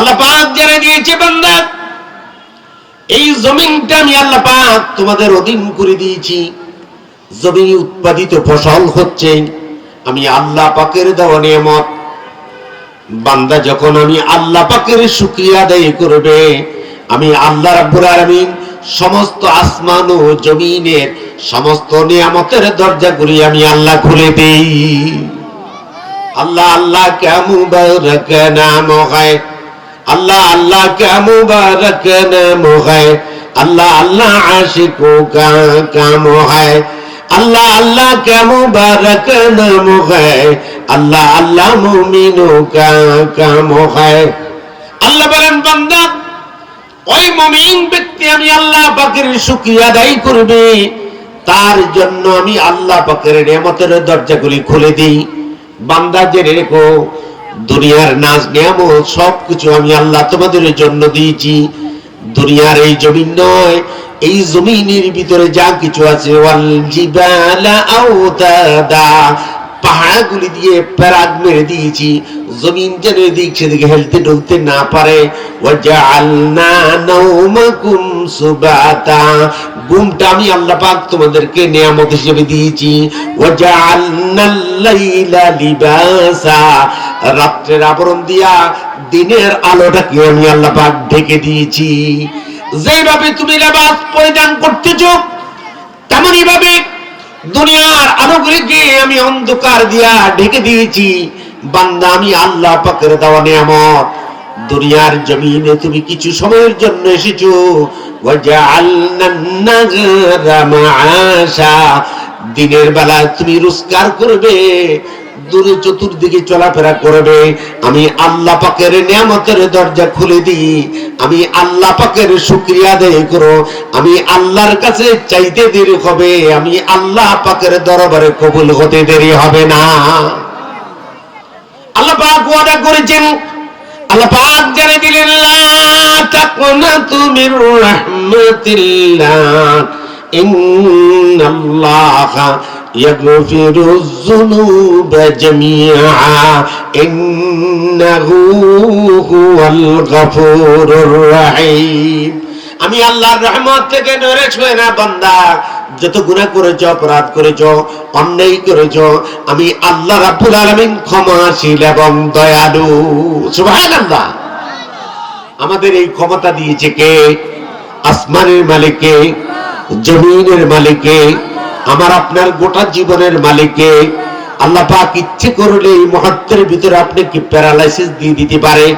আল্লাহ পাক জেনে দিয়েছে বান্দা, এই জমিনটা আমি আল্লাহ পাক তোমাদের অধীন করে দিয়েছি। জমিনে উৎপাদিত ফসল হচ্ছে, আমি আল্লাহ পাকের দেওয়া নিয়ামত। বান্দা, যখন আমি আল্লাহ পাকের শুক্রিয়া আদায় করবে, আমি আল্লাহ রাব্বুল আলামিন সমস্ত আসমান ও জমিনের সমস্ত নিয়ামতের দরজাগুলি আমি আল্লাহ খুলে দেই। আল্লাহ আল্লাহ, কে মুবারক নাম হয় আল্লাহ আল্লাহ মুবারক মোহায় আল্লাহ আল্লাহ আশিকো কামোহায় আল্লাহ আল্লাহ মুবারক মোহায় আল্লাহ আল্লাহ মুমিনো কামোহায় আল্লাহ বলেন, বান্দা, ওই মুমিন ব্যক্তি আমি আল্লাহ পাকের সুখী আদায় করবে। তার জন্য আমি আল্লাহ পাকের নিয়মতের দরজাগুলি খুলে দিই। বান্দা জেনে রেখো দুনিয়ার নাচ নিয়ামত, সবকিছু আমি আল্লাহ তোমাদের জন্য দিয়েছি। দুনিয়ার এই জমিন নয়, এই জমিনের ভিতরে যা কিছু আছে পাহাড়গুলি দিয়ে প্যারাগ মেরে দিয়েছি। জমিন যেন এদিক সেদিকে হেলতে না পারে। ঘুমটা আমি আল্লাহ পাক তোমাদেরকে নিয়ামত হিসেবে দিয়েছি। রাত্রের আবরণ দিয়া দিনের আলোটাকে আমি আল্লাহ পাক ঢেকে দিয়েছি। যেভাবে তুমি লেবাস পরিধান করতেছো তেমনই ভাবে দুনিয়ার আলোগুলিকে আমি অন্ধকার দিয়া ঢেকে দিয়েছি। বান্দা, আমি আল্লাহ পাকের দেওয়া নিয়ামত। দুনিয়ার জমিনে তুমি কিছু সময়ের জন্য এসেছ। দিনের বেলা তুমি রোজগার করবে, দূরে চতুর্দিকে চলাফেরা করবে। আমি আল্লাহ পাকের নিয়ামতের দরজা খুলে দিই। আমি আল্লাহ পাকের শুক্রিয়া আদায় করো। আমি আল্লাহর কাছে চাইতে দেরি হবে। আমি আল্লাহ পাকের দরবারে কবুল হতে দেরি হবে না। আল্লাহ পাক ওয়াদা করেছেন আল্লাহ জানে দিলেন লা তাকুনাতু মির আমি আল্লাহর রহমত থেকে নড়ে ছুঁয়ে না বান্দা। যত গুনাহ করেছ, অপরাধ করেছ, অন্যায় করেছ, আমি আল্লাহ রাব্বুল আলামিন ক্ষমাশীল এবং দয়ালু। সুবহানাল্লাহ। আমাদের এই ক্ষমতা দিয়েছে কে? আসমানের মালিককে, জমিনের মালিককে, আমার আপনার গোটা জীবনের মালিককে। আল্লাহ পাক ইচ্ছে করলে এই মুহূর্তের ভিতরে আপনাকে প্যারালাইসিস দিয়ে দিতে পারে,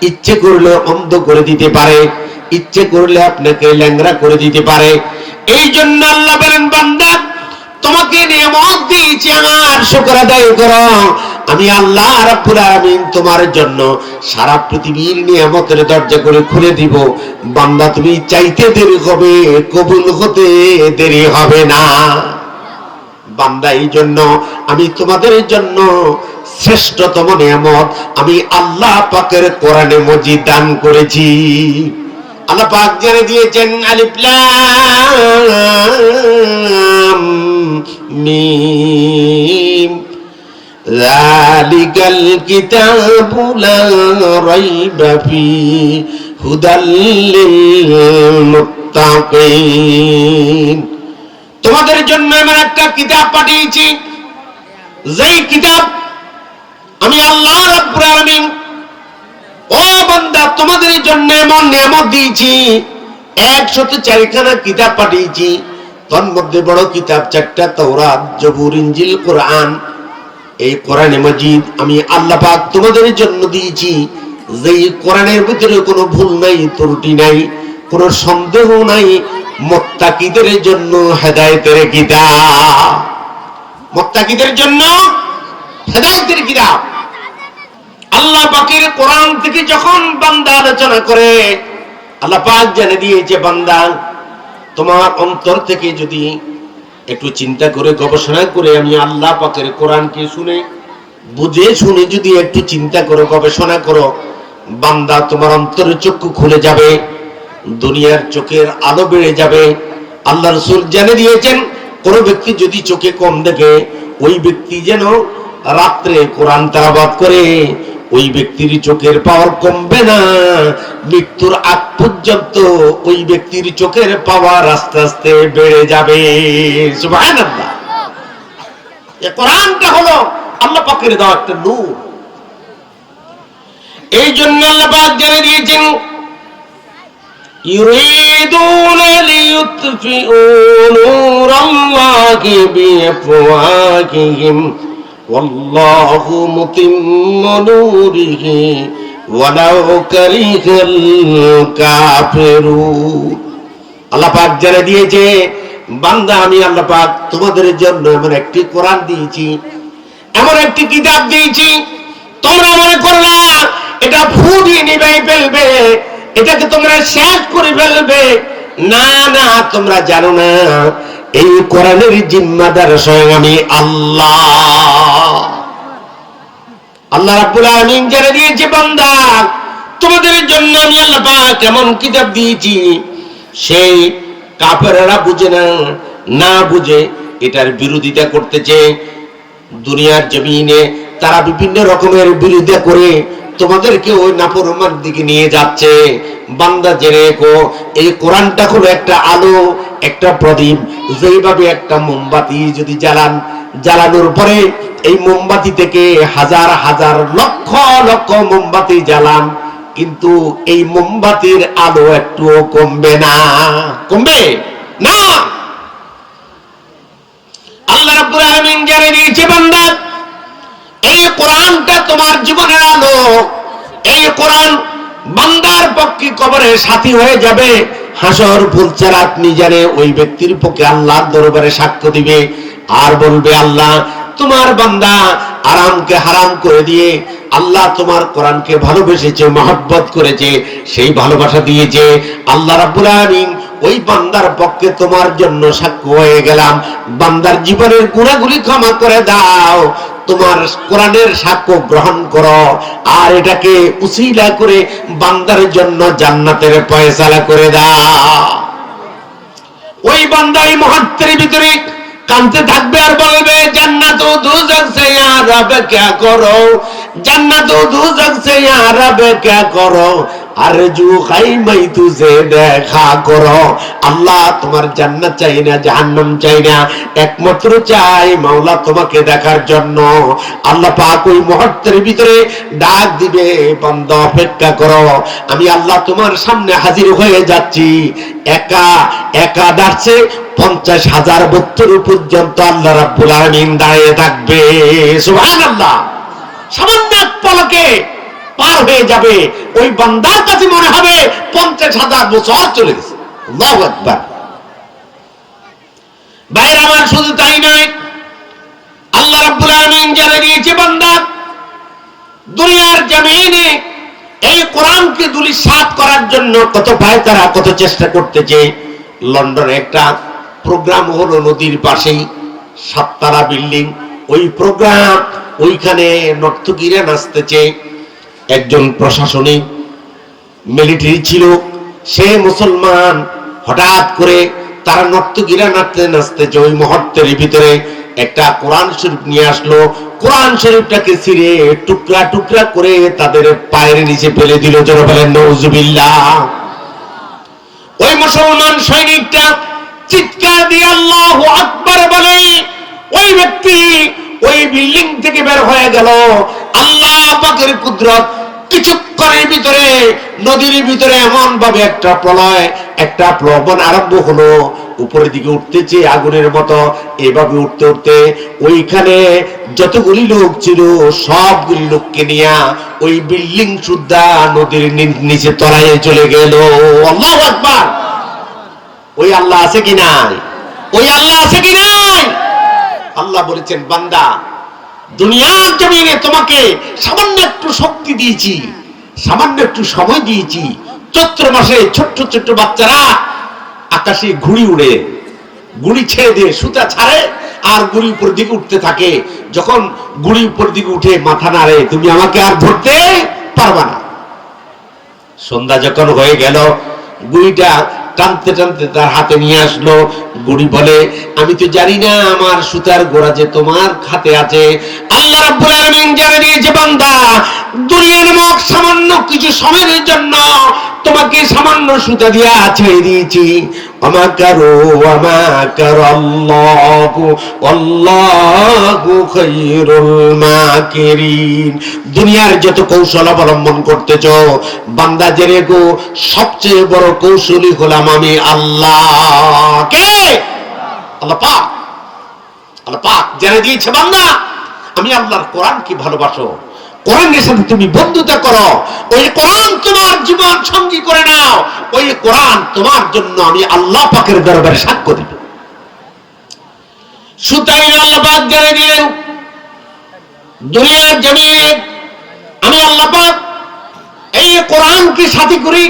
ইচ্ছে করলে অন্ধ করে দিতে পারে, ইচ্ছে করলে আপনাকে ল্যাংরা করে দিতে পারে। এই জন্য আল্লাহ বলেন, বান্দা, তোমাকে নিয়ামত দিয়েছি, আমার শুকর আদায় করো। আমি আল্লাহ রাব্বুল আলামিন তোমার জন্য সারা পৃথিবীর নিয়ামতের দরজা করে খুলে দিব। বান্দা, তুমি চাইতে দেরি হবে, কবুল হতে দেরি হবে না। বান্দা এই জন্য আমি তোমাদের জন্য শ্রেষ্ঠতম নিয়ামত আমি আল্লাহ পাকের কোরআনে মজিদ দান করেছি। আল্লাহ পাক জেনে দিয়েছেন আলিফলাম মিম। যালিকাল কিতাবু লা রাইবা ফি হুদাল লিল মুত্তাকিন। তোমাদের জন্য আমি একটা কিতাব পাঠিয়েছি। যেই কিতাব আমি আল্লাহ রাব্বুল আলামিন ও বান্দা, তোমাদের জন্য এমন নিয়ামত দিয়েছি। একশত চারিখানা কিতাব পাঠিয়েছি। তোর মধ্যে বড় কিতাব, চারটা তৌরাত জবুর ইঞ্জিল কোরআন। এই কোরআনে মজিদ আমি আল্লাহ পাক তোমাদের জন্য দিয়েছি। যে কোরআনের ভিতরে কোনো ভুল নাই, ত্রুটি নাই, কোনো সন্দেহ নাই, মোত্তাকিদের জন্য হেদায়েতের কিতাব। মোত্তাকিদের জন্য হেদায়েতের কিতাব। আল্লাহ পাকের কোরআন থেকে যখন বান্দা আলোচনা করে, আল্লাহ পাক জানে দিয়েছে বান্দা, তোমার অন্তর থেকে যদি একটু চিন্তা করে, গবেষণা করে আমি আল্লাহ পাকের কোরআনকে শুনে, বুঝে শুনে যদি একটু চিন্তা করো, গবেষণা করো, বান্দা তোমার অন্তরের চক্ষু খুলে যাবে, দুনিয়ার চোখের আলো বেড়ে যাবে। আল্লাহ রসুল জেনে দিয়েছেন, কোন ব্যক্তি যদি চোখে কম দেখে, ওই ব্যক্তি যেন রাত্রে কোরআন তালাবাদ করে ওই ব্যক্তির চোখের পাওয়ার কমবে না মৃত্যুর আগ পর্যন্ত ওই ব্যক্তির চোখের পাওয়ার আস্তে আস্তে বেড়ে যাবে সুবহানাল্লাহ এ কোরআনটা হলো আল্লাহ পাকের দেওয়া একটা নূর এই জন্য আল্লাহ পাক জেনে দিয়েছেন يريدون ليطفئوا نور الله بأفواههم والله متم نوره ولو كره الكافرون আল্লাহ পাক জানা দিয়েছে বান্দা আমি আল্লাহ পাক তোমাদের জন্য এমন একটি কোরআন দিয়েছি এমন একটি কিতাব দিয়েছি তোমরা মনে করলা এটা ফু দিয়ে নিবাই ফেলবে এটাকে তোমরা শেষ করে ফেলবে না না তোমরা জানো না এই কোরআনের জিম্মাদার স্বয়ং আমি আল্লাহ আল্লাহ রাব্বুল আলামিন জেনে দিয়েছে, বান্দা, তোমাদের জন্য আমি আল্লাহ পাক এমন কিতাব দিয়েছি, সেই কাফেররা বুঝে না না বুঝে এটার বিরোধিতা করতেছে। দুনিয়ার জমিনে তারা বিভিন্ন রকমের বিরোধিতা করে তোমাদেরকে ওই নাফরমান দিকে নিয়ে যাচ্ছে। বান্দা, জেনে রেখো, এই কোরআনটা হলো একটা আলো, একটা প্রদীপ, যেইভাবে একটা মোমবাতি যদি জ্বালান জ্বালানোর পরে এই মোমবাতি থেকে হাজার হাজার লক্ষ লক্ষ মোমবাতি জ্বালান, কিন্তু এই মোমবাতির আলো একটুও কমবে না। কমবে? না! আল্লাহ রাব্বুল আলামিন জানিয়ে দিয়েছে বান্দা, এই কোরআনটা তোমার জীবনের আলো, এই কোরআন বান্দার পক্ষে কবরে সাথী হয়ে যাবে, হাসর ফুলচারাত জানে ওই ব্যক্তির পক্ষে আল্লাহর দরবারে সাক্ষ্য দিবে। আর বলবে আল্লাহ, তোমার বান্দা আরামকে হারাম করে দিয়ে আল্লাহ তোমার কোরআনকে ভালোবেসেছে, মহব্বত করেছে, সেই ভালোবাসা দিয়েছে। আল্লাহ রাব্বুল আলামিন ওই বান্দার পক্ষে তোমার জন্য সাক্ষ্য হয়ে গেলাম। বান্দার জীবনের গুণাগুলি ক্ষমা করে দাও, তোমার কোরআনের সাক্ষ্য গ্রহণ করো। আর এটাকে উসিলা করে বান্দার জন্য জান্নাতের পয়সালা করে দাও। ওই বান্দা এই মুহূর্তের ভিতরে কানতে থাকবে আর বলবে, জান্নাত ও দুজক সে আরব কে করো। জান্নাত ও দুজক সে আরব কে করো। আরজু খাইমাই তুজে দেখা করো। আল্লাহ তোমার জান্নাত চাই না, জাহান্নাম চাই না। একমাত্র চাই মাওলা তোমাকে দেখার জন্য। আল্লাহ পাক ওই মুহূর্তের ভিতরে ডাক দিবে বন্ধ অপেক্ষা করো। আমি আল্লাহ তোমার সামনে হাজির হয়ে যাচ্ছি। একা একা ডাকছে, পঞ্চাশ হাজার বত্তর পর্যন্ত আল্লাহ রাব্বুল আলামিন দাঁড়িয়ে থাকবে। সুবহানাল্লাহ। সামান্য পলকে পার হয়ে যাবে। ওই বান্দার কাছে মনে হবে পঞ্চাশ হাজার বছর চলে গেছে। ভাইয়ের আমার শুধু তাই নয়, আল্লাহ রাব্বুল আলামিন জানিয়ে দিয়েছে বান্দা, দুনিয়ার জমিনে এই কোরআনকে দুলিশাত করার জন্য কত ভাই তারা কত চেষ্টা করতেছে। লন্ডনে একটা প্রোগ্রাম হলো নদীর পাশেই সাততারা বিল্ডিং। ওই প্রোগ্রাম ওইখানে নর্তকীরা নাচতেছে। একজন প্রশাসনিক মিলিটারি ছিল, সে মুসলমান, হঠাৎ করে তারা নর্তকীরা নাচতে নাচতেছে ওই মুহূর্তের ভিতরে একটা কোরআন শরীফ নিয়ে আসলো। কোরআন শরীফটাকে ছিঁড়ে টুকরা টুকরা করে তাদের পায়ের নিচে ফেলে দিল। যেন বলেন নৌজুবিল্লাহ ওই মুসলমান সৈনিকটা চিৎকার দিয়ে আল্লাহ আকবার বলে, ওই ব্যক্তি ওই বিল্ডিং থেকে বের হয়ে গেল। আল্লাহ পাকের কুদরত কিছুক্ষণের ভিতরে, নদীর ভিতরে এমন ভাবে একটা প্রলয়, একটা প্লবন আরম্ভ হলো। উপরের দিকে উঠতেছে আগুনের মতো এভাবে উঠতে উঠতে ওইখানে যতগুলি লোক ছিল, সবগুলি লোককে নিয়ে ওই বিল্ডিং সুদ্ধা নদীর নিচে তলায় চলে গেল। আল্লাহ আকবার! ওই আল্লাহ আছে কি নাই? ওই আল্লাহ আছে কি নাই? আল্লাহ বলেছেন, বান্দা দুনিয়ার জমিনে তোমাকে সামান্য একটু শক্তি দিয়েছি, সামান্য একটু সময় দিয়েছি। চৈত্র মাসে ছোট্ট ছোট্ট বাচ্চারা আকাশে ঘুড়ি উড়ে গুড়ি ছেড়ে দিয়ে সুতা ছাড়ে আর গুড়ি উপর দিকে উঠতে থাকে। যখন গুড়ি উপর দিকে উঠে মাথা নাড়ে, তুমি আমাকে আর ধরতে পারবা না। সন্ধ্যা যখন হয়ে গেল গুড়িটা টানতে টানতে তার হাতে নিয়ে আসলো। গুড়ি বলে, আমি তো জানি না আমার সুতার গোড়া যে তোমার হাতে আছে। আল্লাহ রাব্বুল আলামিন জানে দিয়েছে বান্দা, দুনিয়ার মুখ সামান্য কিছু সময়ের জন্য তোমাকে সামান্য সুতা দিয়া আছে দিয়েছি। অমাকারো অমাকার আল্লাহু আল্লাহু খায়রুল মাকিরিন দুনিয়ার যত কৌশল অবলম্বন করতেছ বান্দা জেরে গো, সবচেয়ে বড় কৌশলী হলাম আমি আল্লাহ। কে? আল্লাহ পাক। আল্লাহ পাক। জেনে দিয়েছে বান্দা, আমি আল্লাহর কোরআন কি ভালোবাসো? কোরআনের সাথে তুমি বন্ধুতা করো। ওই কোরআন তোমার জীবন সঙ্গী করে নাও। ওই কোরআন তোমার জন্য আমি আল্লাহ পাকের দরবারে সাক্ষ্য দিব। সুতরাং আল্লাহ পাক জেনে দিলেন দুনিয়ার জমিনে আমি আল্লাহ পাক এই কোরআনকে সাথী করি।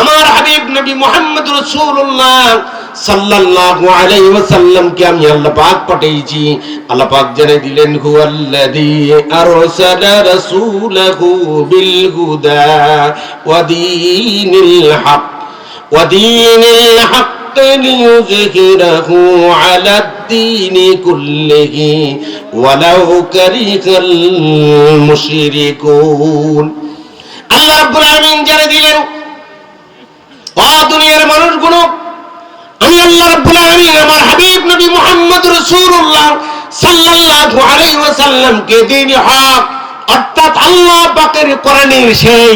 আমার হাবিব নবী মোহাম্মদ রসুল্লাহ সাল্লাল্লাহু আলাইহি ওয়াসাল্লামকে আমি আল্লাহ পাক পাঠিয়েছি আল্লাহ পাক জেনে দিলেন হুয়াল্লাযী আরসালা রাসূলাহু বিল হুদা ওয়া দীনিল হক ওয়া দীনিল হক ليظهره على الدين كله ولو كره المشركون আল্লাহ রাব্বুল আলামিন জানে দিলেন ও দুনিয়ার মানুষগুলো আমি আল্লাহ রাব্বুল আলামিন আমার হাবিব নবী মুহাম্মদ রাসূলুল্লাহ সাল্লাল্লাহু আলাইহি ওয়াসাল্লামকে দিন হক অর্থাৎ আল্লাহ পাকের কোরআনের সেই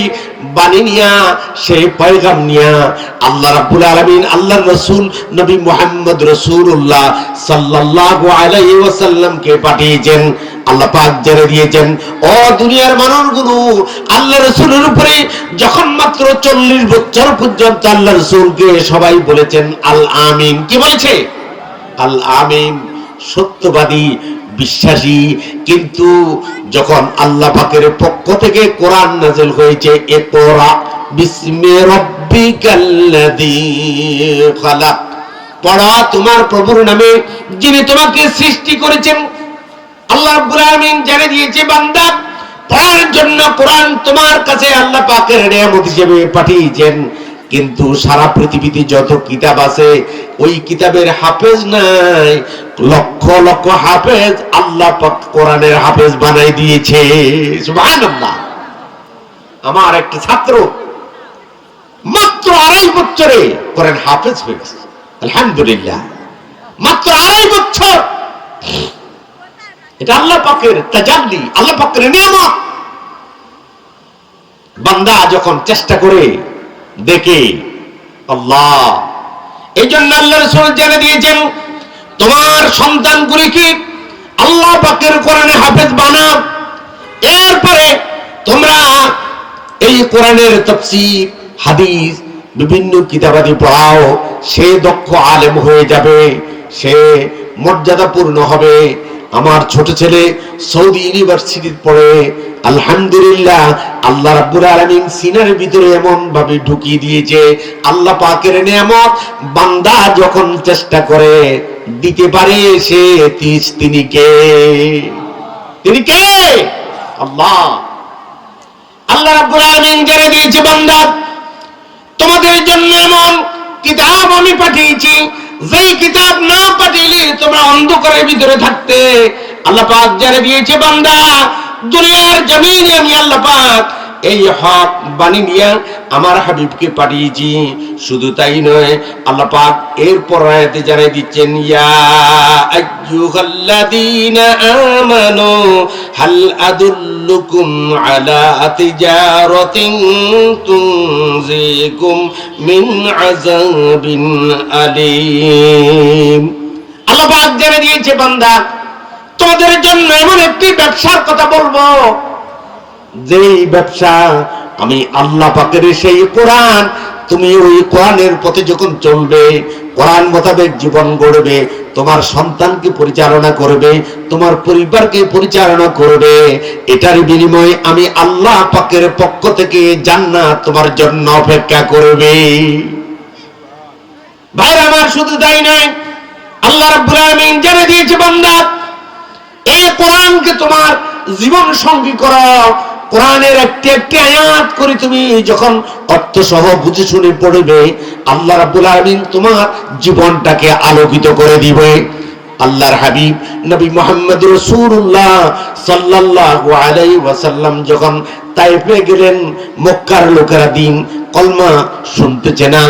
বাণী নিয়া, সেই পয়গাম নিয়া আল্লাহ রাব্বুল আলামিন, আল্লাহর রাসূল, নবী মুহাম্মদ রাসূলুল্লাহ সাল্লাল্লাহু আলাইহি পাঠিয়েছেন। আল্লাহ পাক জেনে দিয়েছেন, ও দুনিয়ার মানুষগুলো, আল্লাহ রসুলের উপরে যখন মাত্র চল্লিশ বছর পর্যন্ত আল্লাহ রসুলকে সবাই বলেছেন, আল আমিন। কি বলেছে? আল আমিন। সত্যবাদী বিশ্বাসী, কিন্তু যখন আল্লাহ পাকের পক্ষ থেকে কোরআন নাজিল হয়েছে এ কোরআ বিস্মে রব্বিকাল্লাযী খালাক। পড়া তোমার প্রভুর নামে, যিনি তোমাকে সৃষ্টি করেছেন। আল্লাহ রাব্বুল আলামিন জেনে দিয়েছে, বান্দা, পড়ার জন্য কোরআন তোমার কাছে আল্লাহ পাকের নিয়ামত হিসেবে পাঠিয়েছেন। কিন্তু সারা পৃথিবীতে যত কিতাব আছে, ওই কিতাবের হাফেজ নাই। লক্ষ লক্ষ হাফেজ আল্লাহ কোরআনের হাফেজ বানাই দিয়েছে। আমার একটা ছাত্র মাত্র আড়াই বছরে কোরআন হাফেজ হয়ে গেছে। আলহামদুলিল্লাহ। মাত্র আড়াই বছর। এটা আল্লাহ পাকের তাজাল্লি, আল্লাহ পাকের নিয়ামত। বান্দা যখন চেষ্টা করে দেখে। আল্লাহ। এই জন্য আল্লাহ রসুল জেনে দিয়েছেন, তোমার সন্তানগুলিকে আল্লাহ পাকের কোরআনে হাফেজ বানাও। এরপরে তোমরা এই কোরআনের তফসির, হাদিস, বিভিন্ন কিতাবাদি পড়াও, সে দক্ষ আলেম হয়ে যাবে, সে মর্যাদাপূর্ণ হবে। আমার ছোট ছেলে সৌদি ইউনিভার্সিটির পড়ে আলহামদুলিল্লাহ, আল্লাহ রাব্বুল আলামিন সিনার ভিতরে এমন ভাবে ঢুকিয়ে দিয়েছে, আল্লাহ পাকের নিয়ামত, বান্দা যখন চেষ্টা করে, দিতে পারে সে তিস তিনি কে? তিনি কে? আল্লাহ। আল্লাহ রাব্বুল আলামিন জেনে দিয়েছে, বান্দা, তোমাদের জন্য এমন কিতাব আমি পাঠিয়েছি যেই কিতাব না পাঠিলে তোমরা অন্ধকারের ভিতরে থাকতে। আল্লাহ পাক জানে দিয়েছে, বান্দা, দুনিয়ার জমিনে আমি আল্লাহ পাক এই হক বাণী নিয়ে আমার হাবিবকে পাঠিয়েছি। শুধু তাই নয়, আল্লাহ পাক এরপর আয়াতে জানিয়ে দিচ্ছেন, ইয়া আইয়ুহাল্লাযীনা আমানু, হাল আদুল্লুকুম আলা তিজারাতিন তুনজিকুম মিন আযাবিন আলীম। আল্লাহ পাক জানিয়ে দিয়েছে, বান্দা, তোমাদের জন্য এমন একটি ব্যবসার কথা বলব। যেই ব্যবসা, আমি আল্লাহ পাকের সেই কোরআন, তুমি ওই কোরআনের পথে যখন চলবে, কোরআন মোতাবেক জীবন গড়বে, তোমার সন্তানকে পরিচালনা করবে, তোমার পরিবারকে পরিচালনা করবে, এটার বিনিময়ে আমি আল্লাহ পাকের পক্ষ থেকে জান্নাত তোমার জন্য অপেক্ষা করবে। ভাই আমার শুধু তাই নয়, আল্লাহ রাব্বুল আলামিন জেনে দিয়েছে বান্দা, এই কোরআনকে তোমার জীবন সঙ্গী করো কোরআনের একটি একটি আয়াত করে তুমি যখন অর্থ সহ বুঝে শুনে পড়বে, আল্লাহ রাব্বুল আলামিন তোমার জীবনটাকে আলোকিত করে দিবে। আল্লাহর হাবিব নবী মোহাম্মদ রসুল্লাহ সাল্লাল্লাহু আলাইহি ওয়াসাল্লাম যখন তাইফে গেলেন, মক্কার লোকেরা দিন কলমা শুনতেছে না,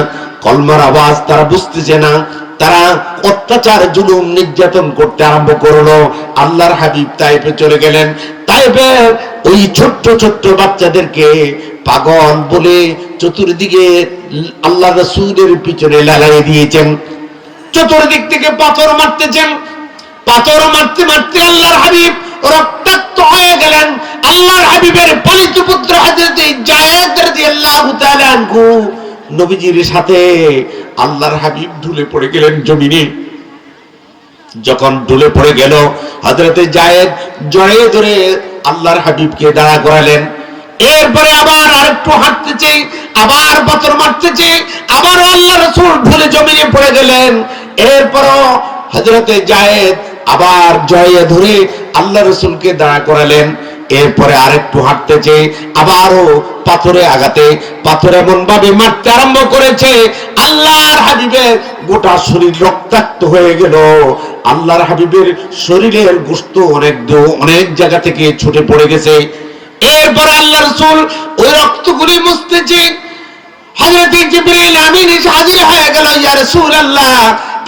কলমার আওয়াজ তারা বুঝতেছে না, তারা অত্যাচার, জুলুম, নির্যাতন করতে আরম্ভ করল। আল্লাহর হাবিব তাইফে চলে গেলেন। তাইফে ওই ছোট্ট ছোট্ট বাচ্চাদেরকে পাগল বলে চতুর্দিকে আল্লাহ রসুলের পিছনে লাগাই দিয়েছেন। চতুর্দিক থেকে পাথর মারতেছেন। পাথর মারতে মারতে আল্লাহর হাবিব রক্তাক্ত হয়ে গেলেন। আল্লাহর হাবিবের পালিত পুত্র হযরত জায়েদ রাদিয়াল্লাহু তাআলা নবীজির সাথে আল্লাহর হাবিব ঢুলে পড়ে গেলেন জমিনে। যখন ঢুলে পড়ে গেল, হযরতে জায়েদ জড়িয়ে ধরে আল্লাহর হাবিবকে দাঁড়া করালেন। এরপরে আবার আরেকটু হাঁটতেছে, আবার পাথর মারতেছে আবার আল্লাহ রসুল ঢুলে জমিনে পড়ে গেলেন। এরপরও হজরতে জায়েদ আবার জয়ে ধরে আল্লাহ রসুলকে দাঁড়া করালেন। এরপরে আরেকটু হাঁটতেছে, আবারও পাথরে আঘাতে, পাথর এমন ভাবে মারতে আরম্ভ করেছে, আল্লাহর হাবিবের গোটা শরীর রক্তাক্ত হয়ে গেল। আল্লাহর হাবিবের শরীরের গোস্ত অনেক অনেক জায়গা থেকে ছুটে পড়ে গেছে। এরপর আল্লাহ রসুল ওই রক্তগুলি দেখছি জিবরিল আমিন হাজির হয়ে গেল, ইয়া রাসূলুল্লাহ,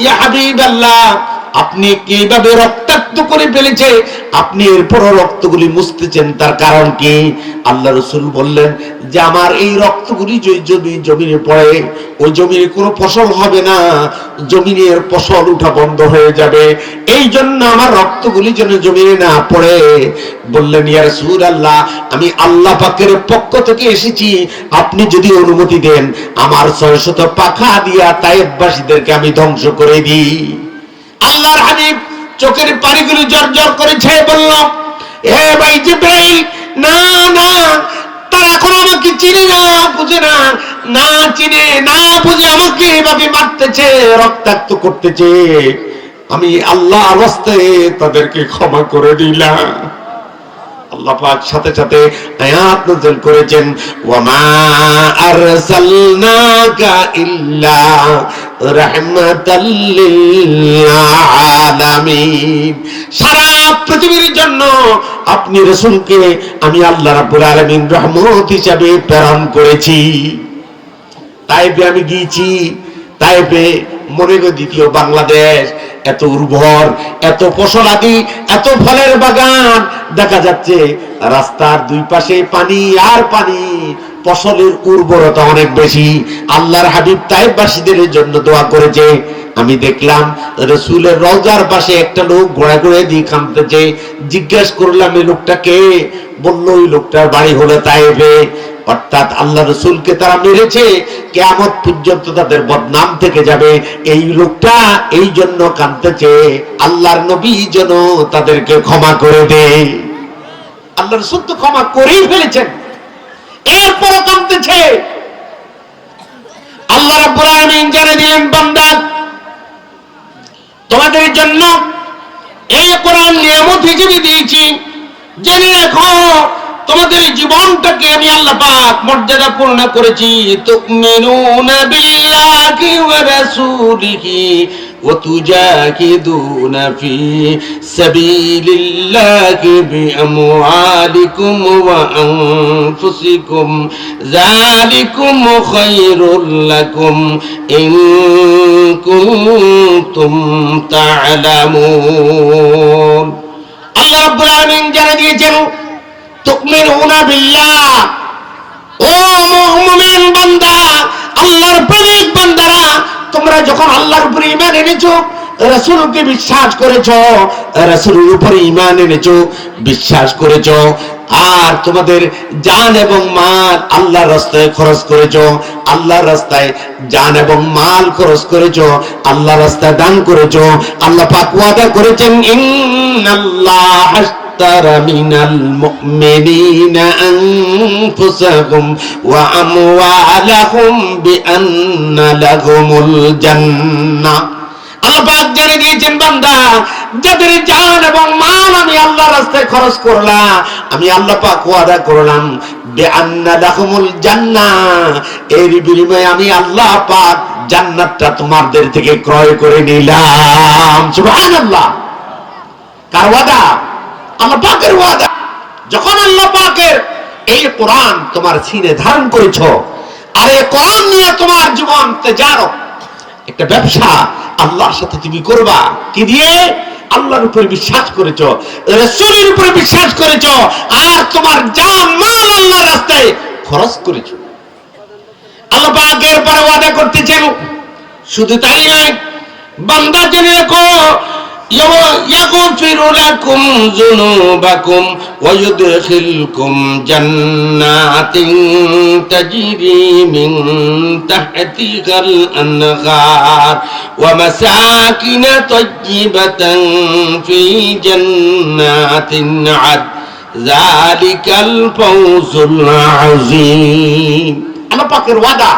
ইয়া হাবিবাল্লাহ আপনি কীভাবে রক্তাক্ত করে ফেলেছে? আপনি এরপরও রক্তগুলি মুছতেছেন, তার কারণ কি? আল্লাহ রসুল বললেন যে, আমার এই রক্তগুলি যদি জমিনে পড়ে, ওই জমিনে কোনো ফসল হবে না। জমিনের ফসল উঠা বন্ধ হয়ে যাবে। এই জন্য আমার রক্তগুলি যেন জমিনে না পড়ে। বললেন ইয়ার সুর আল্লাহ আমি আল্লাহ পাকের পক্ষ থেকে এসেছি। আপনি যদি অনুমতি দেন, আমার ছয় শত পাখা দিয়া তাইবাসীদেরকে আমি ধ্বংস করে দিই। আল্লাহর হাবিব চোখের পানিগুলি জর্জর করেছে বলল, হে ভাই জিব্রাইল, না না, তারা এখন আমাকে চিনে না, বুঝে না না চিনে, না বুঝে আমাকে এভাবে মারতেছে, রক্তাক্ত করতেছে। আমি আল্লাহ রাস্তায় তাদেরকে ক্ষমা করে দিলাম। আল্লাহ পাক সাথে সাথে আয়াত নাযিল করেছেন, ওয়ামা আরসালনাকা ইল্লা রাহমাতাল লিল সারা পৃথিবীর জন্য আপনি রাসূলকে আমি আল্লাহ রাব্বুল আলামিন রহমত হিসাবে প্রেরণ করেছি। তাইপে আমি গিয়েছি, তাইপে মনে করি দ্বিতীয় বাংলাদেশ। এত উর্বর, এত ফসলাদি এত ফলের বাগান। দেখা যাচ্ছে রাস্তার দুই পাশে পানি আর পানি। ফসলের উর্বরতা অনেক বেশি। আল্লাহর হাবিব তাইবাসীদের জন্য দোয়া করেছে। আমি দেখলাম রসুলের রওজার পাশে একটা লোক ঘোড়া ঘুরে দিয়ে খামতেছে জিজ্ঞেস করলাম এই লোকটাকে বলল, ওই লোকটার বাড়ি হলো তাইবে। অর্থাৎ আল্লাহ রসুলকে তারা মেরেছে কেমন পর্যন্ত তাদের বদনাম থেকে যাবে। এই লোকটা এই জন্য কাঁদতেছে, আল্লাহর নবী যেন তাদেরকে ক্ষমা করে দে আল্লাহ রসুল তো ক্ষমা করেই ফেলেছেন। এরপরও কাঁদতেছে। আল্লাহ রাব্বুল জানে দিলেন, বান্দা, তোমাদের জন্য এই কোরআন নিয়ামত হিসেবে দিয়েছি। জেনে রাখো তোমাদের জীবনটাকে আমি আল্লাহ পাক মর্যাদা পূর্ণ করেছি। তুমিনুনা বিল্লাহি ওয়া রাসূলিহি ওয়া তুজাহিদুনা ফি সাবিলিল্লাহি বিআমওয়ালিকুম ওয়া আনফুসিকুম। যালিকুম খায়রুল লাকুম। ইন কুনতুম তা'লামুন আল্লাহ রাব্বুল আলামিন জানিয়েছেন তোমরা যখন আল্লাহর উপরে ঈমান এনেছো, রাসূলকে বিশ্বাস করেছ, রাসূলের উপরে ঈমান এনেছো, বিশ্বাস করেছ, আর তোমাদের জান এবং মাল আল্লাহর রাস্তায় খরচ করেছ, আল্লাহর রাস্তায় জান এবং মাল খরচ করেছ, আল্লাহর রাস্তায় দান করেছ, আল্লাহ পাক ওয়াদা করেছেন, ইন্নাল্লাহ اشترى من المؤمنين أنفسهم وأموالهم بأن لهم الجنة আল্লাহ পাক জেনে দিয়েছেন বান্দা যাদের জান এবং মাল আমি আল্লাহ রাস্তায় খরচ করলাম আমি আল্লাহ পাক ওয়াদা করলাম বেআন্না লাহুমুল জান্নাহ এর বিনিময়ে আমি আল্লাহ পাক জান্নাতটা তোমাদের থেকে ক্রয় করে নিলাম সুবহানাল্লাহ কার ওয়াদা আল্লাহ পাকের ওয়াদা, যখন আল্লাহ পাকের এই কোরআন তোমার সিনে ধারণ করেছ, আর এই কোরআন নিয়ে তোমার জীবন তেজারত একটা ব্যবসা আল্লাহর সাথে তুমি করবা, কি দিয়ে? আল্লাহর উপরে বিশ্বাস করেছ, রসুলের উপরে বিশ্বাস করেছ, আর তোমার জান মাল আল্লাহর রাস্তায় খরচ করেছ। আল্লাহ পাক এরপরে ওয়াদা করতেছেন শুধু তাই নয়, বান্দা জেনে রেখো يغفر لكم ذنوبكم ويدخلكم جنات تجري من تحتها الأنهار ومساكن طيبة في جنات عدن ذلك الفوز العظيم আল্লাহ পাকের ওয়াদা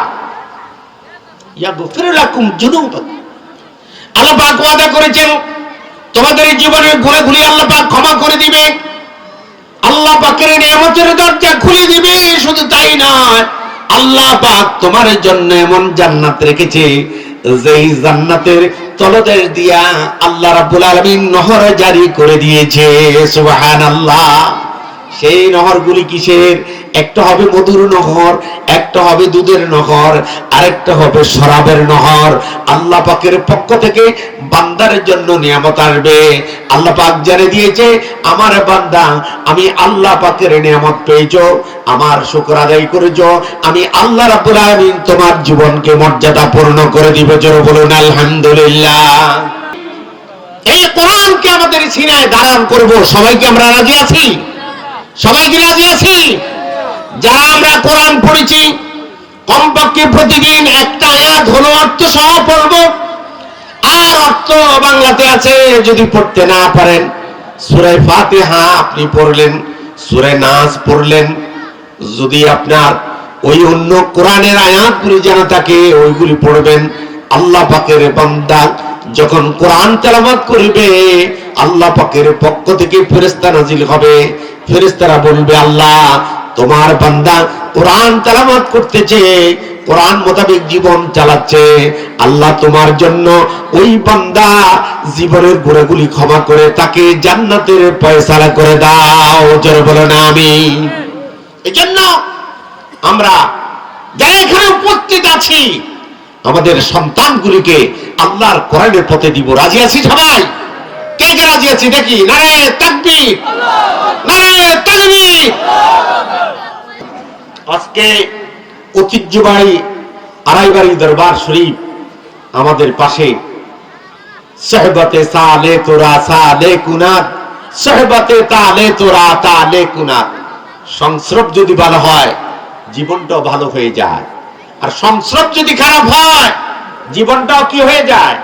ইয়াগফির লাকুম যুনুবাকুম আল্লাহ পাক ওয়াদা করেছেন তোমাদের জীবনের গুণাগুলি আল্লাহ পাক ক্ষমা করে দিবে। আল্লাহ পাকের নিয়ামতের দরজা খুলে দিবে, শুধু তাই নয়, আল্লাহ পাক তোমার জন্য এমন জান্নাত রেখেছে, যেই জান্নাতের তলদেশ দিয়া আল্লাহ রাব্বুল আলামিন নহর জারি করে দিয়েছে, সুবহানাল্লাহ। সেই নহরগুলি কিসের? একটা হবে মধুর নহর, একটা হবে দুধের নহর, আরেকটা হবে শরাবের নহর। আল্লাহ পাকের পক্ষ থেকে বান্দার জন্য নিয়ামত আসবে। আল্লাহ পাক জানে দিয়েছে, আমার বান্দা, আমি আল্লাহ পাকের নিয়ামত পেয়েছ, আমার শুকর আদায় করেছ, আমি আল্লাহ রাব্বুল আলামিন তোমার জীবনকে মর্যাদা পূর্ণ করে দিবে। জোরে বলুন, আলহামদুলিল্লাহ। এই কোরআনকে আমাদের সিনায় দাঁড়ান করব, সবাইকে আমরা রাজি আছি? সবাই রাজি আছি? যারা আমরা কোরআন পড়েছি, কমপক্ষে প্রতিদিন একটা আয়াত হলো অর্থ সহ পড়ব। আর অর্থ বাংলাতে আছে, যদি পড়তে না পারেন সুরে ফাতিহা আপনি পড়লেন সুরে নাচ পড়লেন। যদি আপনার ওই অন্য কোরআনের আয়াতগুলি জানা থাকে, ওইগুলি পড়বেন। আল্লাহ পাকের বান্দা যখন কোরআন তেলাবাদ করবে, আল্লাহ পাকের পক্ষ থেকে ফেরেস্তা নাজিল হবে। ফেরেস্তারা বলবে, আল্লাহ, তোমার বান্দা কোরআন তেলাবাদ করতেছে, কোরআন মোতাবেক জীবন চালাচ্ছে। আল্লাহ তোমার জন্য ওই বান্দা জীবনের গুণাগুলি ক্ষমা করে তাকে জান্নাতের পয়সালা করে দাও। জোরে বলো না আমি এই জন্য আমরা যারা এখানে উপস্থিত আছি, আমাদের সন্তানগুলিকে আল্লাহর কোরআনের পথে দিব। রাজি আছি সবাই? কে কে রাজি আছি দেখি নারে তাকবীর নারে তাকবীর আজকে ঐতিহ্যবাহী আড়াইবাড়ি দরবার শরীফ আমাদের পাশে। সহবতে সালে তোরা, সালে কুনাত। সহবতে তালে তোরা, তালে কুনাত। সংস্রব যদি ভালো হয়, জীবনটাও ভালো হয়ে যায়। আর সংস্রব যদি খারাপ হয়, জীবনটাও কি হয়ে যায়?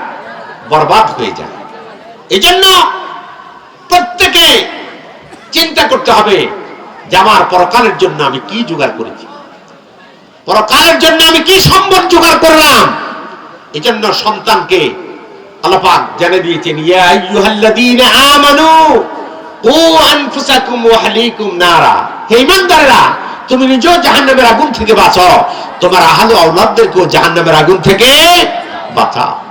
বরবাদ হয়ে যায়। এই জন্য প্রত্যেকে চিন্তা করতে হবে যে আমার পরকালের জন্য আমি কি জোগাড় করেছি। পরকালের জন্য আমি কি সম্পদ জোগাড় করলাম। এজন্য জন্য সন্তানকে আল্লাপাক জানে দিয়েছেন, ইয়া আইয়ুহাল্লাযীনা আমানু ও আনফুসাকুম ওয়া আহলিকুম নারা। হে ঈমানদাররা, তুমি নিজেও জাহান্নামের আগুন থেকে বাঁচো। তোমার আহলে আওলাদদেরকেও জাহান্নামের আগুন থেকে বাঁচাও।